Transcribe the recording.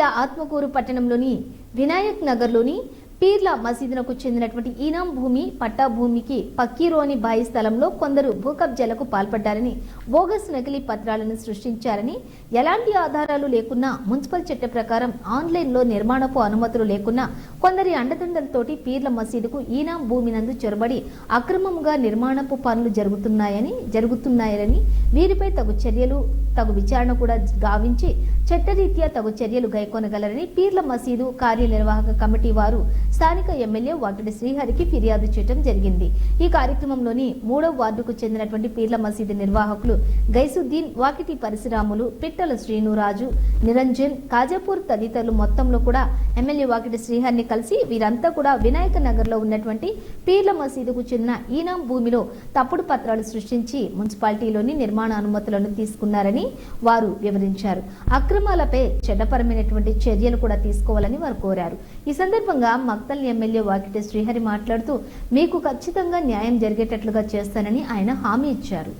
జిల్లా ఆత్మకూరు పట్టణంలోని వినాయక్ నగర్లోని పీర్ల మసీదునకు చెందినటువంటి ఈనాం భూమి పట్టా భూమికి పక్కీరోని బాయి స్థలంలో కొందరు భూకబ్జాలకు పాల్పడ్డారని బోగస్ నకిలీ పత్రాలను సృష్టించారని ఎలాంటి ఆధారాలు లేకున్నా మున్సిపల్ చట్ట ప్రకారం ఆన్లైన్లో నిర్మాణపు అనుమతులు లేకున్నా కొందరి అండదండలతోటి పీర్ల మసీదుకు ఈనాం భూమి నందు చొరబడి అక్రమంగా నిర్మాణపు పనులు జరుగుతున్నాయని జరుగుతున్నాయని వీరిపై తగు చర్యలు తగు విచారణ కూడా గావించి చట్టరీత్యా తగు చర్యలు గైకొనగలరని పీర్ల మసీదు కార్యనిర్వాహక కమిటీ వారు స్థానిక ఎమ్మెల్యే వాకిటి శ్రీహరికి ఫిర్యాదు చేయడం జరిగింది. ఈ కార్యక్రమంలోని మూడవ వార్డుకు చెందినటువంటి పీర్ల మసీదు నిర్వాహకులు గైసుద్దీన్ వాకిటి పరశురాములు పిట్టల శ్రీనురాజు నిరంజన్ కాజాపూర్ తదితరులు మొత్తంలో కూడా ఎమ్మెల్యే వాకిటి శ్రీహరిని కలిసి వీరంతా కూడా వినాయక నగర్లో ఉన్నటువంటి పీర్ల మసీదుకు చెందిన ఈనాం భూమిలో తప్పుడు పత్రాలు సృష్టించి మున్సిపాలిటీలోని నిర్మాణ అనుమతులను తీసుకున్నారని వారు వివరించారు. అక్రమాలపై చట్టపరమైనటువంటి చర్యలు కూడా తీసుకోవాలని వారు కోరారు. ఈ సందర్భంగా మక్తల్ ఎమ్మెల్యే వాకిటే శ్రీహరి మాట్లాడుతూ మీకు ఖచ్చితంగా న్యాయం జరిగేటట్లుగా చేస్తానని ఆయన హామీ ఇచ్చారు.